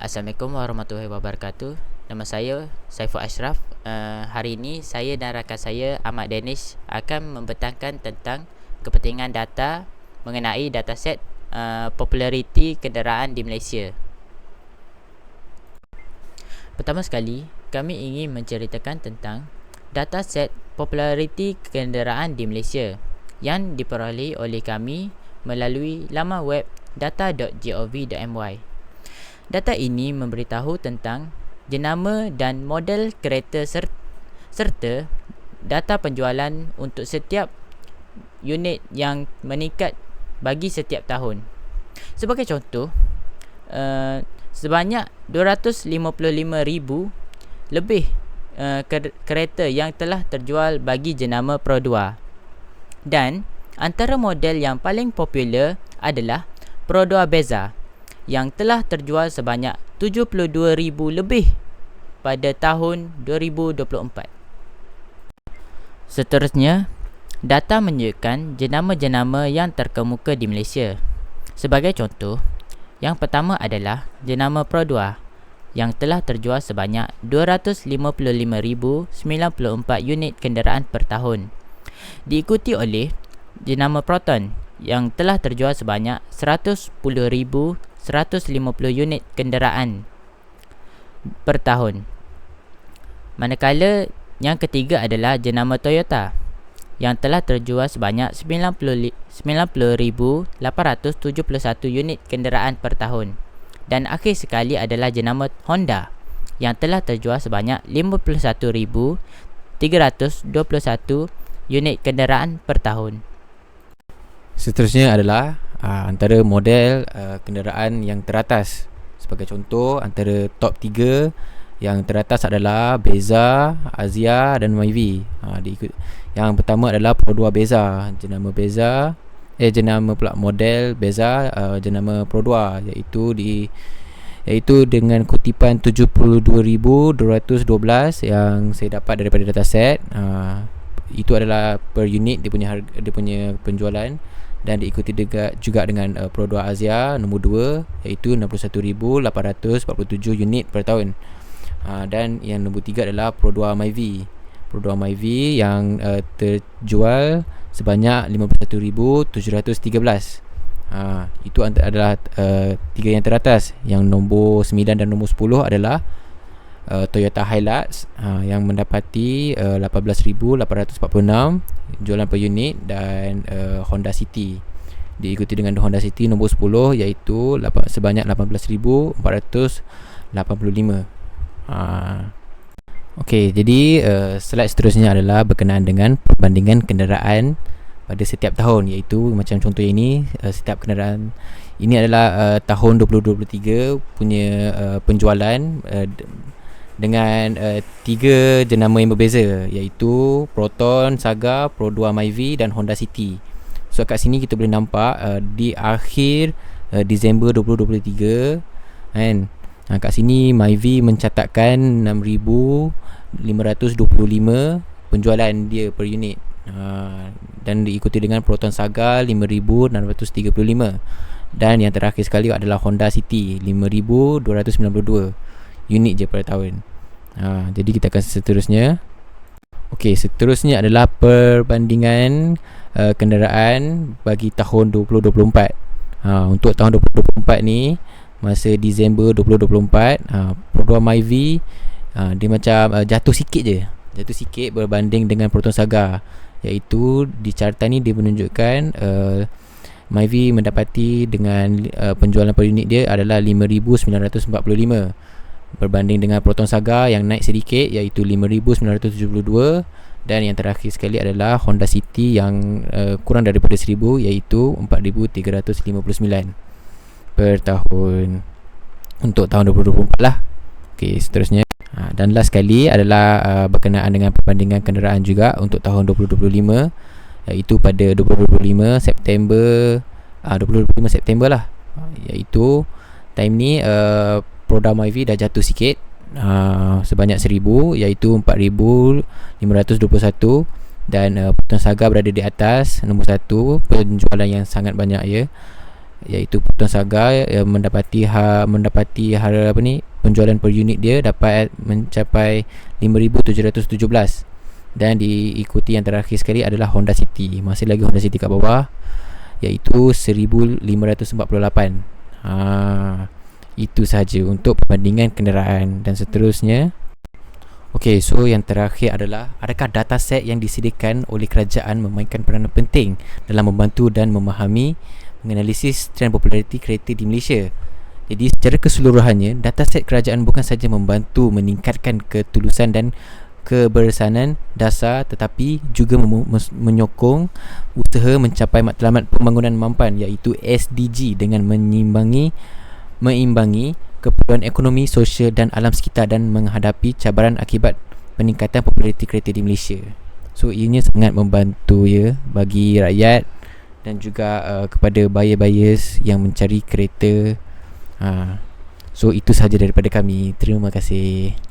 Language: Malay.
Assalamualaikum warahmatullahi wabarakatuh. Nama saya Saiful Ashraf. Uh, hari ini saya dan rakan saya Ahmad Danish akan membentangkan tentang kepentingan data mengenai dataset uh, populariti kenderaan di Malaysia. Pertama sekali, kami ingin menceritakan tentang dataset populariti kenderaan di Malaysia yang diperoleh oleh kami melalui laman web data.gov.my. Data ini memberitahu tentang jenama dan model kereta ser- serta data penjualan untuk setiap unit yang meningkat bagi setiap tahun. Sebagai contoh, uh, sebanyak 255,000 lebih uh, kereta yang telah terjual bagi jenama Pro 2. Dan antara model yang paling popular adalah Pro 2 Beza yang telah terjual sebanyak 72,000 lebih pada tahun 2024. Seterusnya, data menunjukkan jenama-jenama yang terkemuka di Malaysia. Sebagai contoh, yang pertama adalah jenama Pro 2 yang telah terjual sebanyak 255,094 unit kenderaan per tahun. Diikuti oleh jenama Proton yang telah terjual sebanyak 150 unit kenderaan per tahun. Manakala yang ketiga adalah jenama Toyota yang telah terjual sebanyak 90,871 unit kenderaan per tahun. Dan akhir sekali adalah jenama Honda yang telah terjual sebanyak 51,321 unit kenderaan per tahun. Seterusnya adalah uh, antara model uh, kenderaan yang teratas. Sebagai contoh, antara top 3 yang teratas adalah Beza, Azia dan Myvi. Uh, diikut. Yang pertama adalah Pro 2 Beza. Jenama Beza eh jenama pula model Beza uh, jenama Pro 2 iaitu di iaitu dengan kutipan 72,212 yang saya dapat daripada dataset uh, itu adalah per unit dia punya harga, dia punya penjualan dan diikuti juga, juga dengan uh, Pro 2 Asia nombor 2 iaitu 61,847 unit per tahun. Uh, dan yang nombor 3 adalah Pro 2 MyV. Pro 2 MyV yang uh, terjual sebanyak 51,713. Uh, itu adalah uh, tiga yang teratas. Yang nombor 9 dan nombor 10 adalah uh, Toyota Hilux uh, yang mendapati uh, 18,846 jualan per unit dan uh, Honda City. Diikuti dengan Honda City nombor 10 iaitu sebanyak 18,485 uh, Okey, jadi uh, slide seterusnya adalah berkenaan dengan perbandingan kenderaan pada setiap tahun iaitu macam contoh ini uh, setiap kenderaan. Ini adalah uh, tahun 2023 punya uh, penjualan uh, dengan uh, tiga jenama yang berbeza iaitu Proton, Saga, Pro 2 Myvi dan Honda City. So kat sini kita boleh nampak uh, di akhir uh, Disember 2023 kan uh, kat sini Myvi mencatatkan 6525 penjualan dia per unit. Uh, dan diikuti dengan Proton Saga 5635 dan yang terakhir sekali adalah Honda City 5292 unit je per tahun. Ha, jadi kita akan seterusnya. Okey, seterusnya adalah perbandingan uh, kenderaan bagi tahun 2024. Ha, untuk tahun 2024 ni masa Disember 2024, ha, Pro 2 MyV ha, dia macam uh, jatuh sikit je. Jatuh sikit berbanding dengan Proton Saga iaitu di carta ni dia menunjukkan uh, MyV mendapati dengan uh, penjualan per unit dia adalah 5945 berbanding dengan Proton Saga yang naik sedikit iaitu 5972 dan yang terakhir sekali adalah Honda City yang uh, kurang daripada 1000 iaitu 4359 per tahun. Untuk tahun 2024 lah. Okey, seterusnya. Ha, dan last sekali adalah uh, berkenaan dengan perbandingan kenderaan juga untuk tahun 2025 iaitu pada 2025 September uh, 2025 September lah. Iaitu time ni uh, Proda MyV dah jatuh sikit. Uh, sebanyak 1000 iaitu 4521 dan uh, Putan Saga berada di atas nombor 1 penjualan yang sangat banyak ya. Iaitu Proton Saga yang mendapati ha, mendapati harga apa ni penjualan per unit dia dapat mencapai 5717 dan diikuti yang terakhir sekali adalah Honda City. Masih lagi Honda City kat bawah iaitu 1548 ha, itu sahaja untuk perbandingan kenderaan dan seterusnya Okey, so yang terakhir adalah adakah dataset yang disediakan oleh kerajaan memainkan peranan penting dalam membantu dan memahami menganalisis trend populariti kereta di Malaysia? Jadi secara keseluruhannya, dataset kerajaan bukan saja membantu meningkatkan ketulusan dan kebersanan dasar tetapi juga menyokong usaha mencapai matlamat pembangunan mampan iaitu SDG dengan menyimbangi meimbangi keperluan ekonomi, sosial dan alam sekitar dan menghadapi cabaran akibat peningkatan populariti kereta di Malaysia. So ianya sangat membantu ya bagi rakyat dan juga uh, kepada buyer-buyers yang mencari kereta. Ha. So itu sahaja daripada kami. Terima kasih.